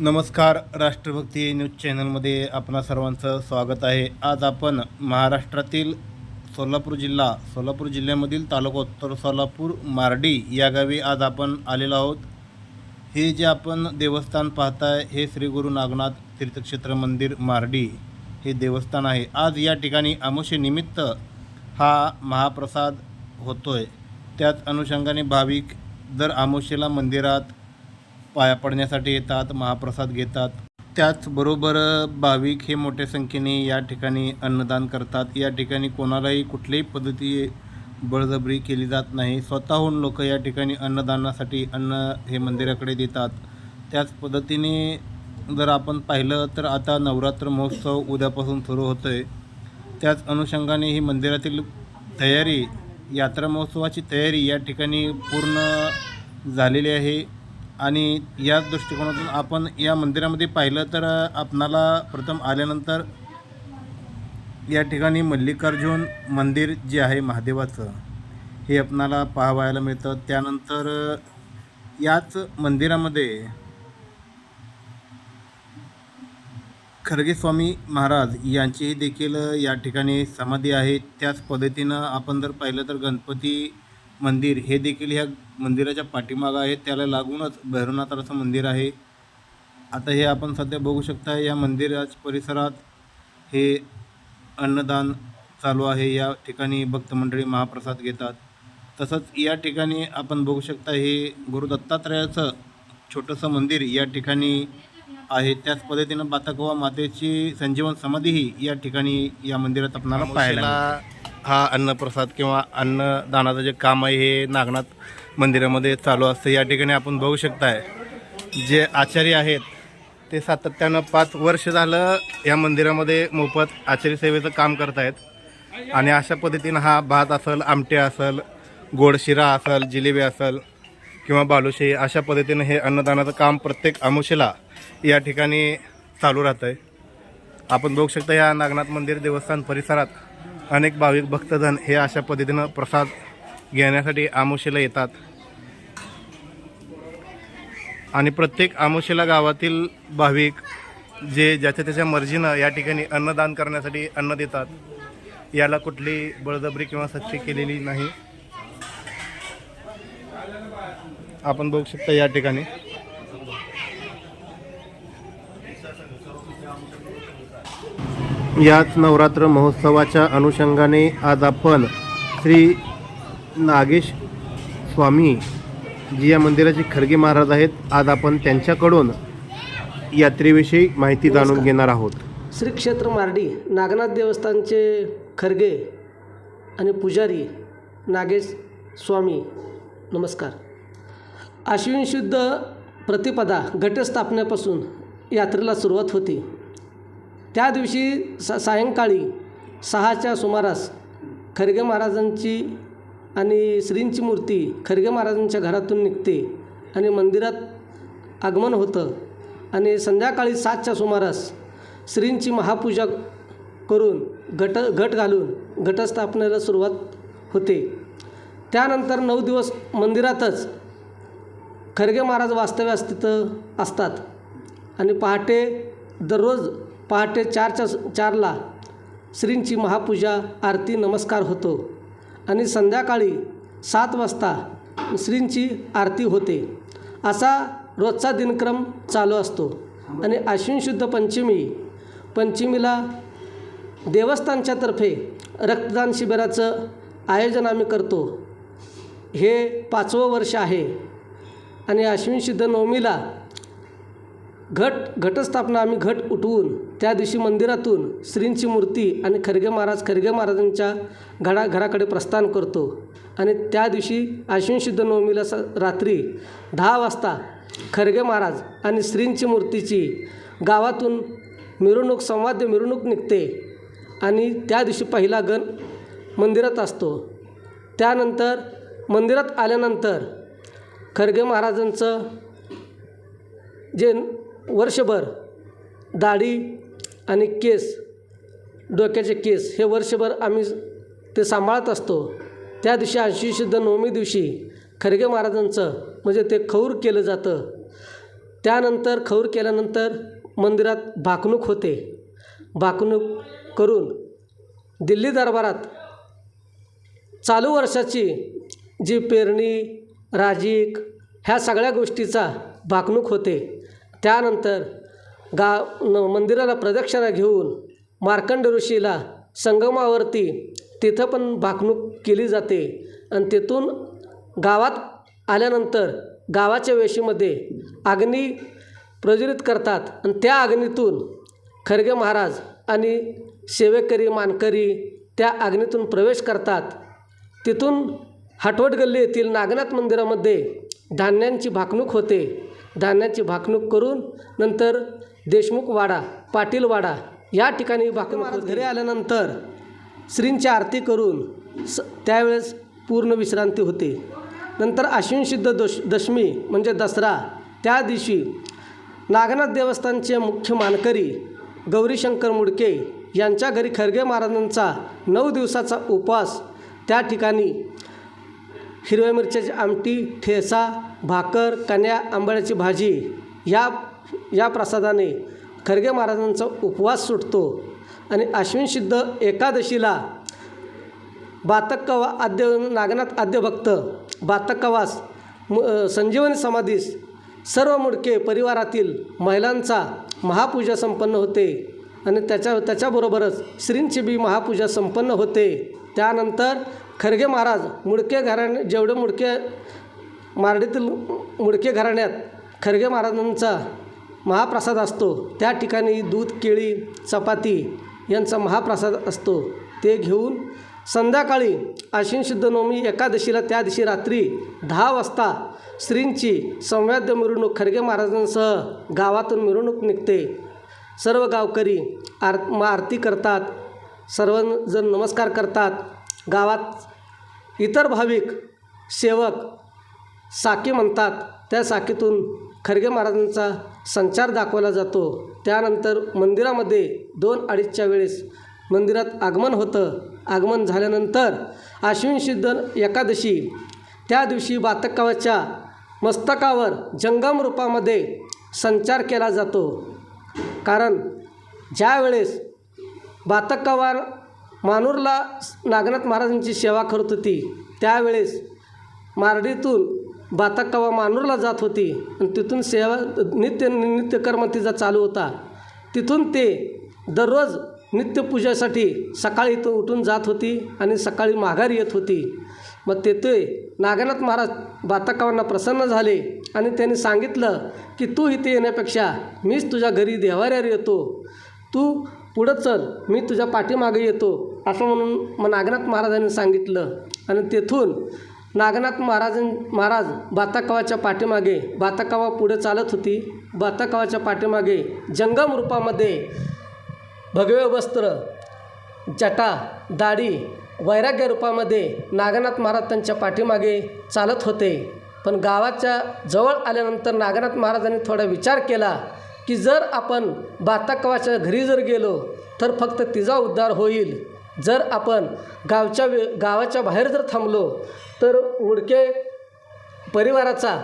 नमस्कार राष्ट्रभक्ती न्यूज चॅनलमध्ये आपणा सर्वांचं स्वागत आहे. आज आपण महाराष्ट्रातील सोलापूर जिल्हा सोलापूर जिल्ह्यामधील तालुका उत्तर सोलापूर मार्डी या गावी आज आपण आलेलो आहोत. हे जे आपण देवस्थान पाहताय हे श्री गुरु नागनाथ तीर्थक्षेत्र मंदिर मार्डी हे देवस्थान आहे. आज या ठिकाणी निमित्त हा महाप्रसाद होतोय. त्याच अनुषंगाने भाविक दर आमोशेला मंदिरात पाया पडण्यासाठी येतात महाप्रसाद घेतात. त्याचबरोबर भाविक हे मोठ्या संख्येने या ठिकाणी अन्नदान करतात. या ठिकाणी कोणालाही कुठल्याही पद्धती बळजबरी केली जात नाही. स्वतःहून लोक या ठिकाणी अन्नदानासाठी अन्न हे मंदिराकडे देतात. त्याच पद्धतीने जर आपण पाहिलं तर आता नवरात्र महोत्सव उद्यापासून सुरू होतो आहे त्याच अनुषंगाने ही मंदिरातील तयारी यात्रा महोत्सवाची तयारी या ठिकाणी पूर्ण झालेली आहे. आणि याच दृष्टिकोनातून आपण या मंदिरामध्ये पाहिलं तर आपणाला प्रथम आल्यानंतर या ठिकाणी मल्लिकार्जुन मंदिर जे आहे महादेवाचं हे आपणाला पाहावायला मिळतं. त्यानंतर याच मंदिरामध्ये खरगेस्वामी महाराज यांचीही देखील या ठिकाणी समाधी आहे. त्याच पद्धतीनं आपण जर पाहिलं तर गणपती मंदिर हे देखील ह्या मंदिराच्या पाठीमागं आहे त्याला लागूनच भैरवनाथाचं मंदिर आहे. आता हे आपण सध्या बघू शकता या मंदिराच्या परिसरात हे अन्नदान चालू आहे. या ठिकाणी भक्तमंडळी महाप्रसाद घेतात. तसंच या ठिकाणी आपण बघू शकता हे गुरु दत्तात्रयाचं छोटंसं मंदिर या ठिकाणी आहे. त्याच पद्धतीनं बाताकोवा मातेची संजीवन समाधीही या ठिकाणी या मंदिरात आपणाला पाहायला हा अन्नप्रसाद किंवा अन्नदानाचं जे काम आहे हे नागनाथ मंदिरामध्ये चालू असतं. या ठिकाणी आपण बघू शकताय जे आचार्य आहेत ते सातत्यानं पाच वर्ष झालं या मंदिरामध्ये मोफत आचार्य सेवेचं काम करत आहेत आणि अशा पद्धतीनं हा भात असेल आमटे असेल गोड शिरा असेल जिलेबी असेल किंवा बालुशाही अशा पद्धतीनं हे अन्नदानाचं काम प्रत्येक आमुषेला या ठिकाणी चालू राहतं आहे आपण बघू शकता या नागनाथ मंदिर देवस्थान परिसरात अनेक भाविक भक्तजन हे अशा पद्धतीनं प्रसाद घेण्यासाठी आमुषेला येतात. आणि प्रत्येक आमोशेला गावातील भाविक जे ज्याच्या त्याच्या मर्जीनं या ठिकाणी अन्नदान करण्यासाठी अन्न देतात याला कुठली बळजबरी किंवा सक्ती केलेली नाही. आपण बघू शकता या ठिकाणी. याच नवरात्र महोत्सवाच्या अनुषंगाने आज आपण श्री नागेश स्वामी जी या मंदिराचे खरगे महाराज आहेत आज आपण त्यांच्याकडून यात्रेविषयी माहिती जाणून घेणार आहोत. श्री क्षेत्र मार्डी नागनाथ देवस्थानचे खरगे आणि पुजारी नागेश स्वामी नमस्कार. आश्विन शुद्ध प्रतिपदा घटस्थापनेपासून यात्रेला सुरुवात होती. त्या दिवशी स सायंकाळी सहाच्या सुमारास खरगे महाराजांची आणि श्रींची मूर्ती खरगे महाराजांच्या घरातून निघते आणि मंदिरात आगमन होतं. आणि संध्याकाळी सातच्या सुमारास श्रींची महापूजा करून घट घट घालून घटस्थापनेला सुरुवात होते. त्यानंतर नऊ दिवस मंदिरातच खरगे महाराज वास्तव्यास तिथं असतात. आणि पहाटे दररोज पहाटे चारच्या चारला श्रींची महापूजा आरती नमस्कार होतो. आणि संध्याकाळी सात वाजता श्रींची आरती होते. असा रोजचा दिनक्रम चालू असतो. आणि आश्विन शुद्ध पंचमी पंचमीला देवस्थानच्यातर्फे रक्तदान शिबिराचं आयोजन आम्ही करतो. हे पाचवं वर्ष आहे. आणि आश्विन शुद्ध नवमीला घट घटस्थापना आम्ही घट उठवून त्या दिवशी मंदिरातून श्रींची मूर्ती आणि खरगे महाराज खरगे महाराजांच्या घडा घराकडे प्रस्थान करतो. आणि त्या दिवशी आश्विन शुद्ध नवमीला स रात्री दहा वाजता खरगे महाराज आणि श्रींची मूर्तीची गावातून मिरवणूक संवाद्य मिरवणूक निघते आणि त्या दिवशी पहिला गण मंदिरात असतो. त्यानंतर मंदिरात आल्यानंतर खरगे महाराजांचं जे वर्षभर दाढी आणि केस डोक्याचे केस हे वर्षभर आम्ही ते सांभाळत असतो. त्या दिवशी ऐंशी शुद्ध नवमी दिवशी खरगे महाराजांचं म्हणजे ते खौर केलं जातं. त्यानंतर खौर केल्यानंतर मंदिरात भाकणूक होते. भाकणूक करून दिल्ली दरबारात चालू वर्षाची जी पेरणी राजीक ह्या सगळ्या गोष्टीचा भाकणूक होते. त्यानंतर गा न मंदिराला प्रदक्षिणा घेऊन मार्कंड ऋषीला संगमावरती तिथं पण भाकणूक केली जाते. आणि तिथून गावात आल्यानंतर गावाच्या वेशीमध्ये अग्नी प्रज्वलित करतात. आणि त्या अग्नीतून खरगे महाराज आणि सेवेकरी मानकरी त्या अग्नीतून प्रवेश करतात. तिथून हटवट गल्ली येथील नागनाथ मंदिरामध्ये धान्यांची भाकणूक होते. धान्याची भाकणूक करून नंतर देशमुख वाडा पाटील वाडा या ठिकाणी भाकणूक. घरी आल्यानंतर श्रींची आरती करून स त्यावेळेस पूर्ण विश्रांती होते नंतर अश्विन शुद्ध दश दशमी म्हणजे दसरा त्या दिवशी नागनाथ देवस्थानचे मुख्य मानकरी गौरीशंकर मुडके यांच्या घरी खरगे महाराजांचा नऊ दिवसाचा उपवास त्या ठिकाणी हिरव्या मिरच्याची आमटी ठेसा भाकर कन्या आंबळ्याची भाजी या या प्रसादाने खरगे महाराजांचा उपवास सुटतो आणि अश्विन शुद्ध एकादशीला बातकवा आद्य नागनाथ आद्यभक्त बातकवास म संजीवनी समाधीस सर्व मुडके परिवारातील महिलांचा महापूजा संपन्न होते आणि त्याच्या त्याच्याबरोबरच श्रींची बी महापूजा संपन्न होते. त्यानंतर खरगे महाराज मुडके घराणे जेवढे मुडके मारडीतील मुडके घराण्यात खरगे महाराजांचा महाप्रसाद असतो. त्या ठिकाणी दूध केळी चपाती यांचा महाप्रसाद असतो. ते घेऊन संध्याकाळी आश्विन शुद्ध नवमी एकादशीला त्या दिवशी रात्री दहा वाजता श्रींची संवाद्य मिरवणूक खरगे महाराजांसह गावातून मिरवणूक निघते. सर्व गावकरी आर म आरती करतात. सर्वजण नमस्कार करतात. गावात इतर भाविक सेवक साकी म्हणतात. त्या साकीतून खरगे महाराजांचा संचार दाखवला जातो. त्यानंतर मंदिरामध्ये दोन अडीचच्या वेळेस मंदिरात आगमन होतं. आगमन झाल्यानंतर आश्विन शुद्ध एकादशी. त्या दिवशी बातकावाच्या मस्तकावर जंगम रूपामध्ये संचार केला जातो. कारण ज्यावेळेस बातकावर मानूरला नागनाथ महाराजांची सेवा करत होती त्यावेळेस मारडीतून बाताकावा मानूरला जात होती आणि तिथून सेवा नित्य नित्यकर्म तिचा चालू होता. तिथून ते दररोज नित्यपूजेसाठी सकाळी इथं उठून जात होती आणि सकाळी माघारी येत होती. मग तेथे नागनाथ महाराज बातकावांना प्रसन्न झाले आणि त्यांनी सांगितलं की तू इथे येण्यापेक्षा मीच तुझ्या घरी देवाऱ्यावर येतो. तू पुढं चल मी तुझ्या पाठीमागे येतो. असं म्हणून मग नागनाथ महाराजांनी सांगितलं. आणि तेथून नागनाथ महाराजां महाराज बाताकावाच्या पाठीमागे बाताकावा पुढे चालत होती. बाताकावाच्या पाठीमागे जंगम रूपामध्ये भगवे वस्त्र जटा दाढी वैराग्य रूपामध्ये नागनाथ महाराज त्यांच्या पाठीमागे चालत होते. पण गावाच्या जवळ आल्यानंतर नागनाथ महाराजांनी थोडा विचार केला की जर आपण बाताकावाच्या घरी जर गेलो तर फक्त तिचा उद्धार होईल. जर आपण गावच्या वे गावाच्या बाहेर जर थांबलो तर उडके परिवाराचा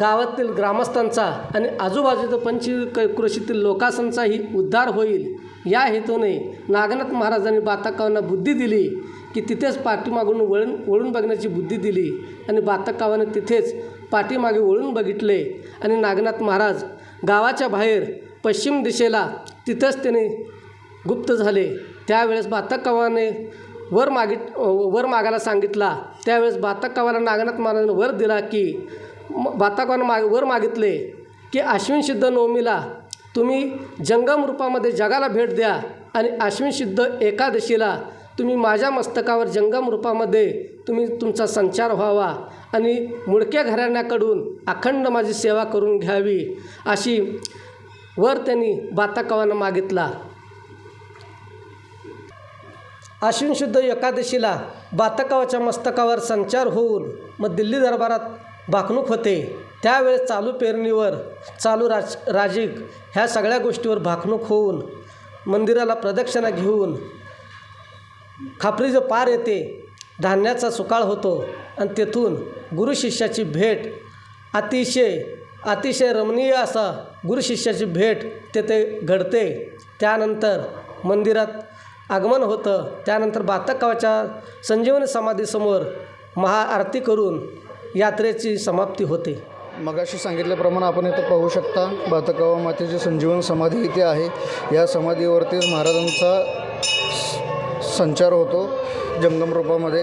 गावातील ग्रामस्थांचा आणि आजूबाजूच्या पंचकृषीतील लोकांचाही उद्धार होईल. या हेतूने नागनाथ महाराजांनी बातकावांना बुद्धी दिली की तिथेच पाठीमागून वळून वळून बघण्याची बुद्धी दिली आणि बातकावाने तिथेच पाठीमागे वळून बघितले आणि नागनाथ महाराज गावाच्या बाहेर पश्चिम दिशेला तिथंच त्याने गुप्त झाले. त्यावेळेस बातकवाने वर मागित वर मागायला सांगितला. त्यावेळेस बातक्कावाला नागनाथ महाराजांनी वर दिला की म- माग वर मागितले की अश्विन शुद्ध नवमीला तुम्ही जंगम रूपामध्ये जगाला भेट द्या आणि अश्विन शुद्ध एकादशीला तुम्ही माझ्या मस्तकावर जंगम रूपामध्ये तुम्ही तुमचा संचार व्हावा आणि मुडक्या घराण्याकडून अखंड माझी सेवा करून घ्यावी अशी वर त्यांनी बाताकावानं मागितला. आश्विन शुद्ध एकादशीला बातकावाच्या मस्तकावर संचार होऊन मग दिल्ली दरबारात भाकणूक होते. त्यावेळेस चालू पेरणीवर चालू राज राजिक ह्या सगळ्या गोष्टीवर भाकणूक होऊन मंदिराला प्रदक्षिणा घेऊन खापरीचं पार येते. धान्याचा सुकाळ होतो आणि तेथून गुरु शिष्याची भेट. अतिशय अतिशय रमणीय असा गुरुशिष्याची भेट तेथे घडते. त्यानंतर मंदिरात आगमन होतं. त्यानंतर बातकावाच्या संजीवनी समाधीसमोर महाआरती करून यात्रेची समाप्ती होते. मगाशी सांगितल्याप्रमाणे आपण इथं पाहू शकता बातकावा मातेची संजीवन समाधी इथे आहे. या समाधीवरतीच महाराजांचा स- संचार होतो जंगम रूपामध्ये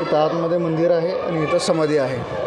इथं आतमध्ये मंदिर आहे आणि इथं समाधी आहे.